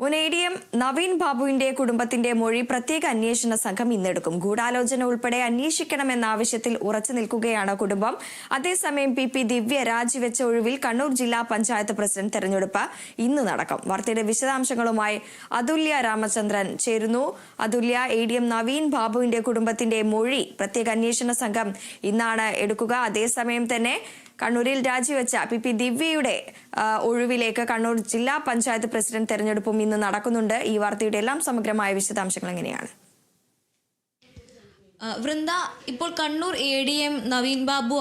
ഉനേഡിയം നവീൻ ബാബുവിന്റെ കുടുംബത്തിന്റെ മൊഴി പ്രത്യേക അന്വേഷണ സംഘം ഇന്നെടുക്കും. ഗൂഢാലോചന ഉൾപ്പെടെ അന്വേഷിക്കണമെന്ന ആവശ്യത്തിൽ ഉറച്ചു നിൽക്കുകയാണ് കുടുംബം. അതേസമയം പി പി ദിവ്യ രാജിവെച്ച ഒഴിവിൽ കണ്ണൂർ ജില്ലാ പഞ്ചായത്ത് പ്രസിഡന്റ് തെരഞ്ഞെടുപ്പ് ഇന്ന് നടക്കും. വാർത്തയുടെ വിശദാംശങ്ങളുമായി അതുല്യ രാമചന്ദ്രൻ ചേരുന്നു. Athulya A D M Naveen ബാബുവിന്റെ കുടുംബത്തിന്റെ മൊഴി പ്രത്യേക അന്വേഷണ സംഘം ഇന്നാണ് എടുക്കുക. അതേസമയം തന്നെ കണ്ണൂരിൽ രാജിവെച്ച പി പി ദിവ്യയുടെ ഒഴിവിലേക്ക് കണ്ണൂർ ജില്ലാ പഞ്ചായത്ത് പ്രസിഡന്റ് തെരഞ്ഞെടുപ്പും ഇന്ന് നടക്കുന്നുണ്ട്. ഈ വാർത്തയുടെ എല്ലാം സമഗ്രമായ വിശദാംശങ്ങൾ എങ്ങനെയാണ്? വൃന്ദ ഇപ്പോൾ Kannur A D M Naveen Babu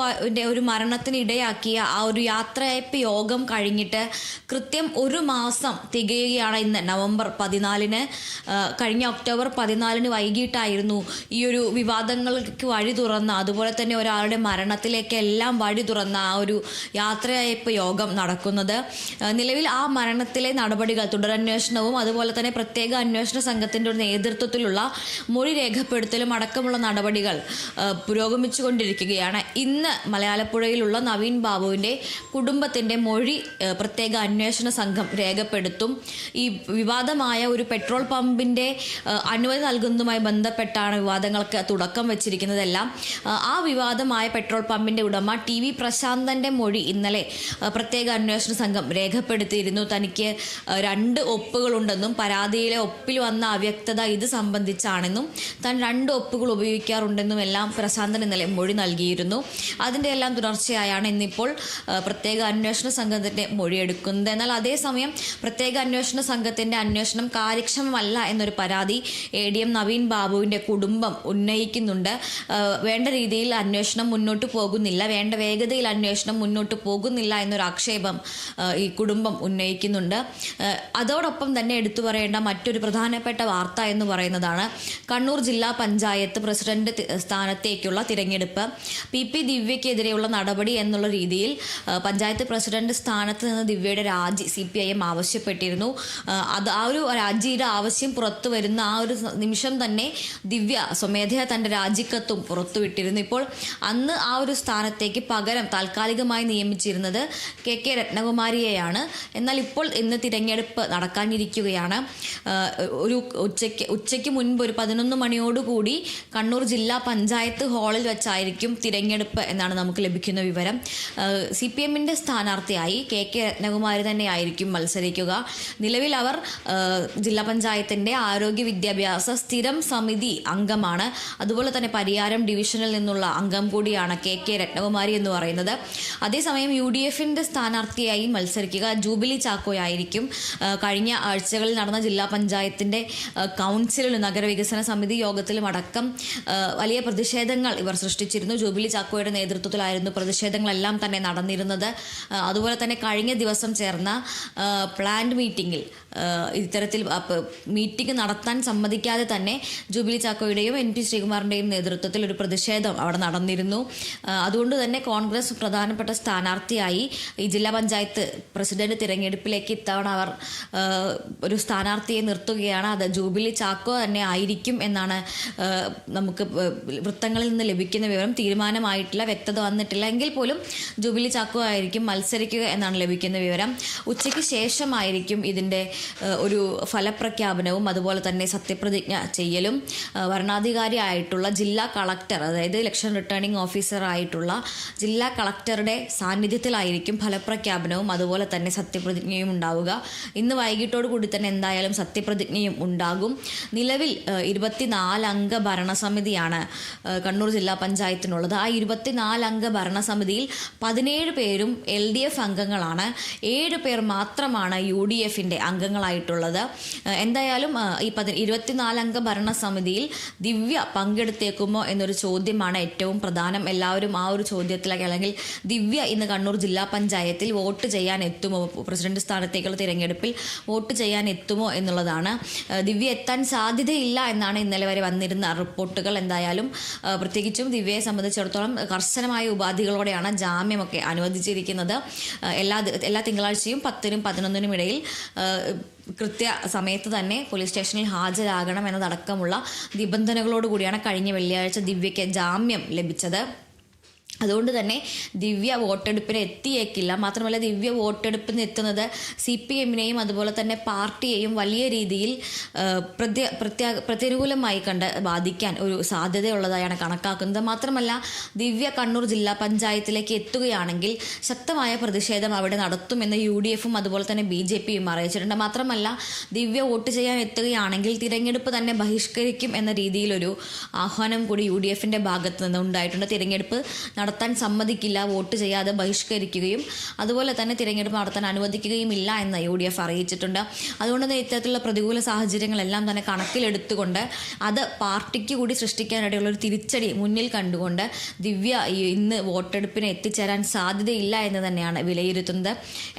ഒരു മരണത്തിന് ഇടയാക്കിയ ആ ഒരു യാത്രയപ്പ് യോഗം കഴിഞ്ഞിട്ട് കൃത്യം ഒരു മാസം തികയുകയാണ് ഇന്ന് നവംബർ പതിനാലിന്. കഴിഞ്ഞ ഒക്ടോബർ പതിനാലിന് വൈകിട്ടായിരുന്നു ഈ ഒരു വിവാദങ്ങൾക്ക് വഴി തുറന്ന അതുപോലെ തന്നെ ഒരാളുടെ മരണത്തിലേക്ക് എല്ലാം വഴി തുറന്ന ആ ഒരു യാത്രയപ്പ് യോഗം നടക്കുന്നത്. നിലവിൽ ആ മരണത്തിലെ നടപടികൾ തുടരന്വേഷണവും അതുപോലെ തന്നെ പ്രത്യേക അന്വേഷണ സംഘത്തിന്റെ ഒരു നേതൃത്വത്തിലുള്ള മൊഴി രേഖപ്പെടുത്തലും അടക്കമുള്ള നടപടികൾ പുരോഗമിച്ചുകൊണ്ടിരിക്കുകയാണ്. ഇന്ന് മലയാളപ്പുഴയിലുള്ള നവീൻ ബാബുവിന്റെ കുടുംബത്തിന്റെ മൊഴി പ്രത്യേക അന്വേഷണ സംഘം രേഖപ്പെടുത്തും. ഈ വിവാദമായ ഒരു പെട്രോൾ പമ്പിന്റെ അനുമതി നൽകുന്നതുമായി ബന്ധപ്പെട്ടാണ് വിവാദങ്ങൾക്ക് തുടക്കം വെച്ചിരിക്കുന്നതെല്ലാം. ആ, വിവാദമായ പെട്രോൾ പമ്പിന്റെ ഉടമ ടി വി പ്രശാന്തന്റെ മൊഴി ഇന്നലെ പ്രത്യേക അന്വേഷണ സംഘം രേഖപ്പെടുത്തിയിരുന്നു. തനിക്ക് രണ്ട് ഒപ്പുകളുണ്ടെന്നും പരാതിയിലെ ഒപ്പിൽ വന്ന അവ്യക്തത ഇത് സംബന്ധിച്ചാണെന്നും താൻ രണ്ട് ഒപ്പുകൾ ഉപയോഗിക്കാറുണ്ടെന്നും എല്ലാം പ്രശാന്തൻ ഇന്നലെ മൊഴി നൽകിയിരുന്നു. അതിന്റെ എല്ലാം തുടർച്ചയായാണ് ഇന്നിപ്പോൾ പ്രത്യേക അന്വേഷണ സംഘത്തിന്റെ മൊഴിയെടുക്കുന്നത്. എന്നാൽ അതേസമയം പ്രത്യേക അന്വേഷണ സംഘത്തിന്റെ അന്വേഷണം കാര്യക്ഷമമല്ല എന്നൊരു പരാതി എ ഡി എം നവീൻ ബാബുവിന്റെ കുടുംബം ഉന്നയിക്കുന്നുണ്ട്. വേണ്ട രീതിയിൽ അന്വേഷണം മുന്നോട്ട് പോകുന്നില്ല. വേണ്ട വേഗതയിൽ അന്വേഷണം മുന്നോട്ട് പോകുന്നില്ല എന്നൊരു ആക്ഷേപം ഈ കുടുംബം ഉന്നയിക്കുന്നുണ്ട്. അതോടൊപ്പം തന്നെ എടുത്തു പറയേണ്ട മറ്റൊരു പ്രധാനപ്പെട്ട വാർത്ത എന്ന് പറയുന്നതാണ് കണ്ണൂർ ജില്ലാ പഞ്ചായത്ത് പ്രസിഡന്റ് തി- സ്ഥാനത്തേക്കുള്ള തിരഞ്ഞെടുപ്പ്. പി. പി. ദിവ്യക്കെതിരെയുള്ള നടപടി എന്നുള്ള രീതിയിൽ പഞ്ചായത്ത് പ്രസിഡന്റ് സ്ഥാനത്ത് നിന്ന് ദിവ്യയുടെ രാജി സി പി ഐ എം ആവശ്യപ്പെട്ടിരുന്നു. അത് ആ ഒരു രാജിയുടെ ആവശ്യം പുറത്തു വരുന്ന ആ ഒരു നിമിഷം തന്നെ ദിവ്യ സ്വമേധയാ തന്റെ രാജിക്കത്തും പുറത്തുവിട്ടിരുന്നു. ഇപ്പോൾ അന്ന് ആ ഒരു സ്ഥാനത്തേക്ക് പകരം താൽക്കാലികമായി നിയമിച്ചിരുന്നത് കെ. കെ. രത്നകുമാരിയെയാണ്. എന്നാൽ ഇപ്പോൾ ഇന്ന് തിരഞ്ഞെടുപ്പ് നടക്കാനിരിക്കുകയാണ്. ഒരു ഉച്ചയ്ക്ക് ഉച്ചയ്ക്ക് മുൻപ് ഒരു പതിനൊന്ന് മണിയോടുകൂടി കണ്ണൂർ ജില്ലാ പഞ്ചായത്ത് ഹാളിൽ വെച്ചായിരിക്കും തിരഞ്ഞെടുപ്പ് എന്നാണ് നമുക്ക് ലഭിക്കുന്ന വിവരം. സി പി എമ്മിന്റെ സ്ഥാനാർത്ഥിയായി കെ കെ രത്നകുമാരി തന്നെയായിരിക്കും മത്സരിക്കുക. നിലവിൽ അവർ ജില്ലാ പഞ്ചായത്തിന്റെ ആരോഗ്യ വിദ്യാഭ്യാസ സ്ഥിരം സമിതി അംഗമാണ്. അതുപോലെ തന്നെ പരിയാരം ഡിവിഷനിൽ നിന്നുള്ള അംഗം കൂടിയാണ് കെ കെ രത്നകുമാരി എന്ന് പറയുന്നത്. അതേസമയം യു ഡി എഫിന്റെ സ്ഥാനാർത്ഥിയായി മത്സരിക്കുക ജൂബിലി ചാക്കോയായിരിക്കും. കഴിഞ്ഞ ആഴ്ചകളിൽ നടന്ന ജില്ലാ പഞ്ചായത്തിന്റെ കൗൺസിലിൽ നഗരവികസന സമിതി യോഗത്തിലും അടക്കം വലിയ പ്രതിഷേധങ്ങൾ ഇവർ സൃഷ്ടിച്ചിരുന്നു. ജൂബിലി ചാക്കോയുടെ നേതൃത്വത്തിലായിരുന്നു പ്രതിഷേധങ്ങളെല്ലാം തന്നെ നടന്നിരുന്നത്. അതുപോലെ തന്നെ കഴിഞ്ഞ ദിവസം ചേർന്ന പ്ലാന്റ് മീറ്റിംഗിൽ ഇത്തരത്തിൽ മീറ്റിംഗ് നടത്താൻ സമ്മതിക്കാതെ തന്നെ ജൂബിലി ചാക്കോയുടെയും എൻ പി ശ്രീകുമാറിന്റെയും നേതൃത്വത്തിൽ ഒരു പ്രതിഷേധം അവിടെ നടന്നിരുന്നു. അതുകൊണ്ട് തന്നെ കോൺഗ്രസ് പ്രധാനപ്പെട്ട സ്ഥാനാർത്ഥിയായി ഈ ജില്ലാ പഞ്ചായത്ത് പ്രസിഡന്റ് തിരഞ്ഞെടുപ്പിലേക്ക് ഇത്തവണ അവർ ഒരു സ്ഥാനാർത്ഥിയെ നിർത്തുകയാണ്. അത് ജൂബിലി ചാക്കോ തന്നെ ആയിരിക്കും എന്നാണ് ആ, നമുക്ക് വൃത്തങ്ങളിൽ നിന്ന് ലഭിക്കുന്ന വിവരം തീരുമാനമായിട്ടില്ല വ്യക്തത വന്നിട്ടില്ല. എങ്കിൽ പോലും ജൂബിലി ചാക്കോ ആയിരിക്കും മത്സരിക്കുക എന്നാണ് ലഭിക്കുന്ന വിവരം. ഉച്ചയ്ക്ക് ശേഷമായിരിക്കും ഇതിന്റെ ഒരു ഫലപ്രഖ്യാപനവും അതുപോലെ തന്നെ സത്യപ്രതിജ്ഞ ചെയ്യലും. ആ, വരണാധികാരിയായിട്ടുള്ള ജില്ലാ കളക്ടർ അതായത് ഇലക്ഷൻ റിട്ടേണിംഗ് ഓഫീസർ ആയിട്ടുള്ള ജില്ലാ കളക്ടറുടെ സാന്നിധ്യത്തിലായിരിക്കും ഫലപ്രഖ്യാപനവും അതുപോലെ തന്നെ സത്യപ്രതിജ്ഞയും ഉണ്ടാവുക. ഇന്ന് വൈകിട്ടോടു കൂടി തന്നെ എന്തായാലും സത്യപ്രതിജ്ഞയും ഉണ്ടാകും. നിലവിൽ ഇരുപത്തിനാല് അംഗ ഭരണസമിതിയാണ് കണ്ണൂർ ജില്ലാ പഞ്ചായത്തിനുള്ളത്. ആ ഇരുപത്തിനാല് അംഗ ഭരണസമിതിയിൽ പതിനേഴ് പേരും എൽ ഡി എഫ് അംഗങ്ങളാണ്. ഏഴ് പേർ മാത്രമാണ് യു ഡി എഫിന്റെ അംഗങ്ങളായിട്ടുള്ളത്. എന്തായാലും ഈ പതി ഇരുപത്തിനാലംഗ ഭരണസമിതിയിൽ ദിവ്യ പങ്കെടുത്തേക്കുമോ എന്നൊരു ചോദ്യമാണ് ഏറ്റവും പ്രധാനം. എല്ലാവരും ആ ഒരു ചോദ്യത്തിലേക്ക് അല്ലെങ്കിൽ ദിവ്യ ഇന്ന് കണ്ണൂർ ജില്ലാ പഞ്ചായത്തിൽ വോട്ട് ചെയ്യാൻ എത്തുമോ? പ്രസിഡന്റ് സ്ഥാനത്തേക്കുള്ള തിരഞ്ഞെടുപ്പിൽ വോട്ട് ചെയ്യാൻ എത്തുമോ എന്നുള്ളതാണ്. ദിവ്യ എത്താൻ സാധ്യതയില്ല എന്നാണ് ഇന്നലെ വരെ വന്നിരുന്ന റിപ്പോർട്ടുകൾ. എന്തായാലും ആ, പ്രത്യേകിച്ചും ദിവ്യയെ സംബന്ധിച്ചിടത്തോളം കർശനമായ ഉപാധികളോടെയാണ് ജാമ്യമൊക്കെ അനുവദിച്ചിരിക്കുന്നത്. എല്ലാ എല്ലാ തിങ്കളാഴ്ചയും പത്തിനും പതിനൊന്നിനും ഇടയിൽ കൃത്യ സമയത്ത് തന്നെ പോലീസ് സ്റ്റേഷനിൽ ഹാജരാകണം എന്നതടക്കമുള്ള നിബന്ധനകളോടുകൂടിയാണ് കഴിഞ്ഞ വെള്ളിയാഴ്ച ദിവ്യയ്ക്ക് ജാമ്യം ലഭിച്ചത്. അതുകൊണ്ട് തന്നെ ദിവ്യ വോട്ടെടുപ്പിന് എത്തിയേക്കില്ല. മാത്രമല്ല ദിവ്യ വോട്ടെടുപ്പിന് എത്തുന്നത് സി പി എമ്മിനെയും അതുപോലെ തന്നെ പാർട്ടിയെയും വലിയ രീതിയിൽ പ്രത്യ പ്രത്യാ പ്രത്യനുകൂലമായി കണ്ട് ബാധിക്കാൻ ഒരു സാധ്യതയുള്ളതായാണ് കണക്കാക്കുന്നത്. മാത്രമല്ല ദിവ്യ കണ്ണൂർ ജില്ലാ പഞ്ചായത്തിലേക്ക് എത്തുകയാണെങ്കിൽ ശക്തമായ പ്രതിഷേധം അവിടെ നടത്തുമെന്ന് യു ഡി എഫും അതുപോലെ തന്നെ ബി ജെ പിയും അറിയിച്ചിട്ടുണ്ട്. മാത്രമല്ല ദിവ്യ വോട്ട് ചെയ്യാൻ എത്തുകയാണെങ്കിൽ തിരഞ്ഞെടുപ്പ് തന്നെ ബഹിഷ്കരിക്കും എന്ന രീതിയിലൊരു ആഹ്വാനം കൂടി യു ഡി എഫിന്റെ ഭാഗത്ത് നിന്ന് ഉണ്ടായിട്ടുണ്ട്. തിരഞ്ഞെടുപ്പ് നടത്താൻ സമ്മതിക്കില്ല വോട്ട് ചെയ്യാതെ ബഹിഷ്കരിക്കുകയും അതുപോലെ തന്നെ തിരഞ്ഞെടുപ്പ് നടത്താൻ അനുവദിക്കുകയും ഇല്ല എന്ന് യു ഡി എഫ് അറിയിച്ചിട്ടുണ്ട്. അതുകൊണ്ട് തന്നെ ഇത്തരത്തിലുള്ള പ്രതികൂല സാഹചര്യങ്ങളെല്ലാം തന്നെ കണക്കിലെടുത്തുകൊണ്ട് അത് പാർട്ടിക്ക് കൂടി സൃഷ്ടിക്കാനിടയുള്ള ഒരു തിരിച്ചടി മുന്നിൽ കണ്ടുകൊണ്ട് ദിവ്യ ഇന്ന് വോട്ടെടുപ്പിന് എത്തിച്ചേരാൻ സാധ്യതയില്ല എന്ന് തന്നെയാണ് വിലയിരുത്തുന്നത്.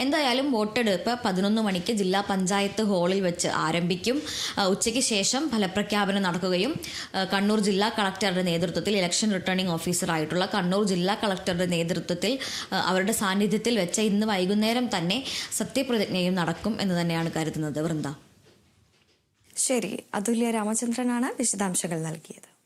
എന്തായാലും വോട്ടെടുപ്പ് പതിനൊന്ന് മണിക്ക് ജില്ലാ പഞ്ചായത്ത് ഹാളിൽ വെച്ച് ആരംഭിക്കും. ഉച്ചയ്ക്ക് ശേഷം ഫലപ്രഖ്യാപനം നടക്കുകയും കണ്ണൂർ ജില്ലാ കളക്ടറുടെ നേതൃത്വത്തിൽ ഇലക്ഷൻ റിട്ടേണിംഗ് ഓഫീസറായിട്ടുള്ള കണ്ണൂർ ജില്ലാ കളക്ടറുടെ നേതൃത്വത്തിൽ അവരുടെ സാന്നിധ്യത്തിൽ വെച്ച ഇന്ന് വൈകുന്നേരം തന്നെ സത്യപ്രതിജ്ഞയും നടക്കും എന്ന് തന്നെയാണ് കരുതുന്നത്. വൃന്ദ. ശരി. അതുല്യ രാമചന്ദ്രനാണ് വിശദാംശങ്ങൾ നൽകിയത്.